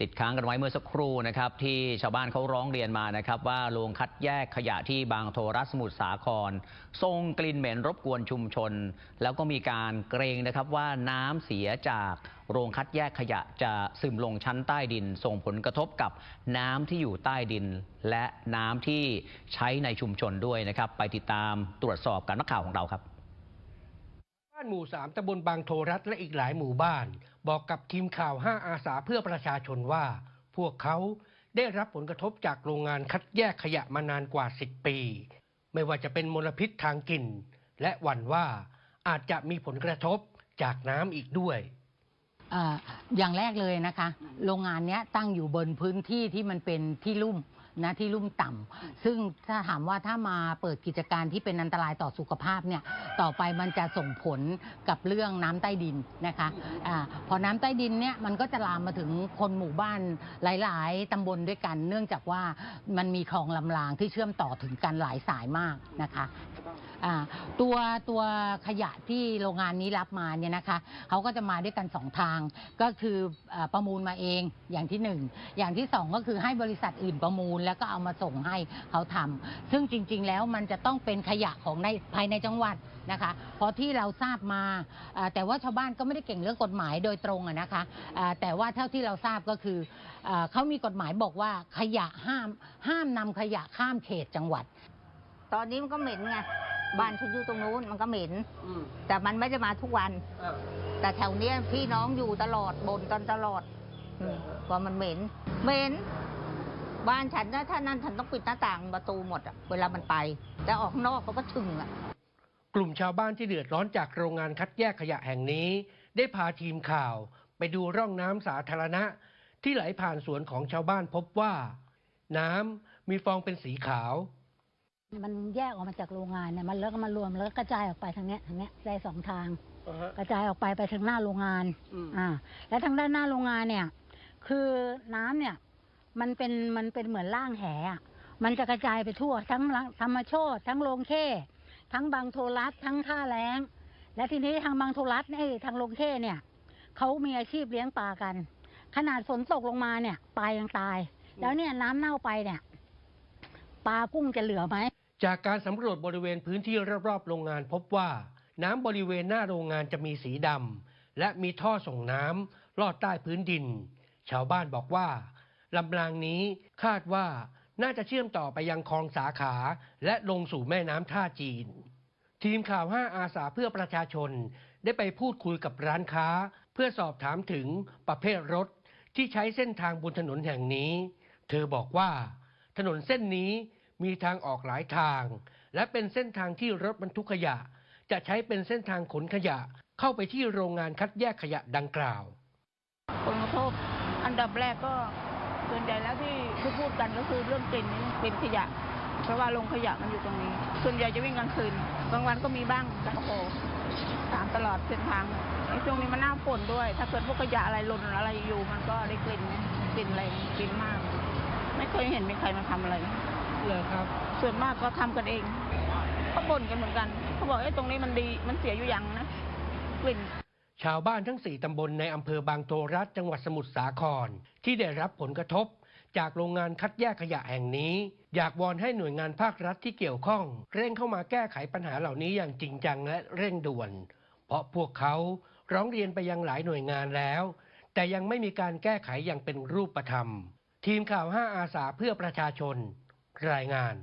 ติดค้างกันไว้เมื่อสักครู่นะครับที่ชาวบ้านเขาร้องเรียนมานะครับว่าโรงคัดแยกขยะที่บางโทรัสมุทรสาครส่งกลิ่นเหม็นรบกวนชุมชน แล้วก็มีการเกรงนะครับว่าน้ำเสียจากโรงคัดแยกขยะจะซึมลงชั้นใต้ดิน ส่งผลกระทบกับน้ำที่อยู่ใต้ดิน และน้ำที่ใช้ในชุมชนด้วยนะครับ ไปติดตามตรวจสอบกับนักข่าวของเราครับ บ้านหมู่สามตำบลบางโทรัฐและอีกหลายหมู่บ้าน บอกกับทีมข่าว 5 อาสาเพื่อประชาชนว่า พวกเขาได้รับผลกระทบจากโรงงานคัดแยกขยะมานานกว่า 10 ปี ไม่ว่าจะเป็นมลพิษทางกลิ่น และหวั่นว่าอาจจะมีผลกระทบจากน้ำอีกด้วย อย่างแรกเลยนะคะ โรงงานเนี้ยตั้งอยู่บนพื้นที่ที่มันเป็นที่ลุ่มนะที่ลุ่มต่ำซึ่งถ้าถามว่าถ้ามาเปิดกิจการที่เป็นอันตรายต่อสุขภาพเนี่ยต่อไปมันจะส่งผลกับเรื่องน้ำใต้ดินนะคะอาพอน้ำใต้ดินเนี่ยมันก็จะลามมาถึงคนหมู่บ้านหลาย ๆตำบลด้วยกัน เนื่องจากว่ามันมีคลองลำรางที่เชื่อมต่อถึงกันหลายสายมากนะคะ อ่าตัวตัวขยะที่โรงงานนี้รับมาเนี่ยนะคะเขาก็จะมาด้วยกันสองทาง ก็คืออาประมูลมาเองอย่างที่หนึ่งอย่างที่สองก็คือให้บริษัทอื่นประมูล แล้วก็เอามาส่งให้เขาทำซึ่งจริง ๆ แล้วมันจะต้องเป็นขยะของในภายในจังหวัดนะคะเพราะที่เราทราบมาอ่าแต่ว่าชาวบ้านก็ไม่ได้เก่งเรื่องกฎหมายโดยตรงอะนะคะอ่าแต่ว่าเท่าที่เราทราบก็คืออาเขามีกฎหมายบอกว่าขยะห้ามห้ามนำขยะข้ามเขตจังหวัด ตอนนี้มันก็เหม็นไง บ้านฉันอยู่ตรงนู้นมันก็เหม็นแต่มันไม่ได้มาทุกวันแต่แถวเนี้ยพี่น้องอยู่ตลอดบนกันตลอดอืมว่ามันเหม็น เหม็น บ้านฉันนะถ้านั่นฉันต้องปิดหน้าต่างประตูหมดอะเวลามันไป แต่ออกข้างนอกเขาก็ชึงอะ กลุ่มชาวบ้านที่เดือดร้อนจากโรงงานคัดแยกขยะแห่งนี้ ได้พาทีมข่าว ไปดูร่องน้ำสาธารณะ ที่ไหลผ่านสวนของชาวบ้านพบว่า น้ำมีฟองเป็นสีขาว มันแยกออกมาจากโรงงานเนี่ยมันแล้วก็มารวมแล้วก็กระจายออกไปทางเนี้ยทางเนี้ยได้สองทาง กระจายออกไปไปทางหน้าโรงงานอืมอ่า และทางด้านหน้าโรงงานเนี่ย คือน้ำเนี่ย มันเป็นมันเป็นเหมือนร่างแหอะมันจะกระจายไปทั่ว ทั้งธรรมโชตทั้งโรงเข้ทั้งบางโทรัสทั้งท่าแรงและทีนี้ทางบางโทรัสเนี่ยทางโรงเข้เนี่ยเขามีอาชีพเลี้ยงปลากัน ขนาดฝนตกลงมาเนี่ยปลายังตาย แล้วเนี่ยน้ำเน่าไปเนี่ย ปลากุ้งจะเหลือไหม จากการสำรวจบริเวณพื้นที่รอบๆโรงงานพบว่า น้ำบริเวณหน้าโรงงานจะมีสีดำและมีท่อส่งน้ำลอดใต้พื้นดิน ชาวบ้านบอกว่าลำรางนี้คาดว่าน่าจะเชื่อมต่อไปยังคลองสาขา และลงสู่แม่น้ำท่าจีน ทีมข่าว 5 อาสาเพื่อประชาชน ได้ไปพูดคุยกับร้านค้า เพื่อสอบถามถึงประเภทรถที่ใช้เส้นทางบนถนนแห่งนี้ เธอบอกว่า ถนนเส้นนี้ มีทางออกหลายทาง และเป็นเส้นทางที่รถบรรทุกขยะ จะใช้เป็นเส้นทางขนขยะเข้าไปที่โรงงานคัดแยกขยะดังกล่าวผลกระทบอันดับแรกก็ส่วนใหญ่แล้วที่ที่พูดกันก็คือเรื่องกลิ่นนี่กลิ่นขยะ เพราะว่าโรงขยะมันอยู่ตรงนี้ ส่วนใหญ่จะวิ่งกลางคืนบางวันก็มีบ้างแต่โอ้โหตามตลอดเส้นทางในช่วงนี้มันหน้าฝนด้วย ถ้าเกิดพวกขยะอะไรหล่นอะไรอยู่ มันก็ได้กลิ่นนะกลิ่นอะไรกลิ่นมาก ไม่เคยเห็นมีใครมาทำอะไร เลยครับ ส่วนมากก็ทำกันเองเขาบ่นกันเหมือนกันเขาบอกไอ้ยตรงนี้มันดีมันเสียอยู่อย่างนะกลิ่นชาวบ้านทั้งสี่ตำบลในอำเภอบางโทรัฐจังหวัดสมุทรสาคร ที่ได้รับผลกระทบ จากโรงงานคัดแยกขยะแห่งนี้ อยากวอนให้หน่วยงานภาครัฐที่เกี่ยวข้อง เร่งเข้ามาแก้ไขปัญหาเหล่านี้อย่างจริงจังและเร่งด่วน เพราะพวกเขาร้องเรียนไปยังหลายหน่วยงานแล้ว แต่ยังไม่มีการแก้ไขอย่างเป็นรูปธรรม ทีมข่าว 5 อาสาเพื่อประชาชน รายงาน